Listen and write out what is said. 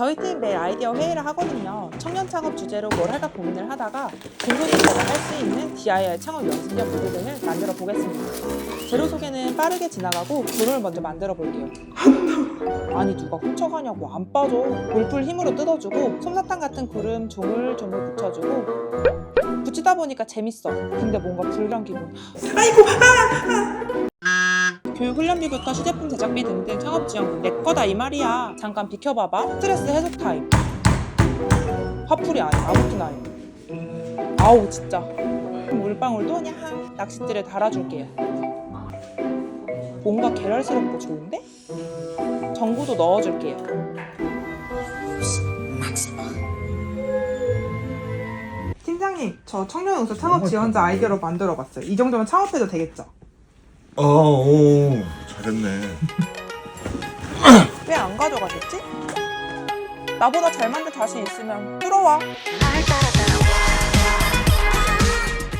저희 팀 매일 아이디어 회의를 하거든요. 청년 창업 주제로 뭘 할까 고민을 하다가 중소기업가 할 수 있는 DIY 창업 연습용 무대 등을 만들어 보겠습니다. 재료 소개는 빠르게 지나가고 구름을 먼저 만들어 볼게요. 아니 누가 훔쳐가냐고 안 빠져. 볼풀 힘으로 뜯어주고 솜사탕 같은 구름 조물조물 붙여주고 붙이다 보니까 재밌어. 근데 뭔가 불량 기분. 아이고 교육 훈련비부터 시제품 제작비 등등 창업 지원금 내 거다 이 말이야. 잠깐 비켜봐봐. 스트레스 해소 타임. 화풀이 아니 아무튼 아니. 아우 진짜. 물방울도 냥 낚싯대를 달아줄게요. 뭔가 계랄스럽고 좋은데? 전구도 넣어줄게요. 팀장님, 저 청년용서 창업 지원자 아이디어로 만들어봤어요. 이 정도면 창업해도 되겠죠? 어, 오, 잘했네. 왜 안 가져가셨지? 나보다 잘 만들 자신 있으면 들어와. 날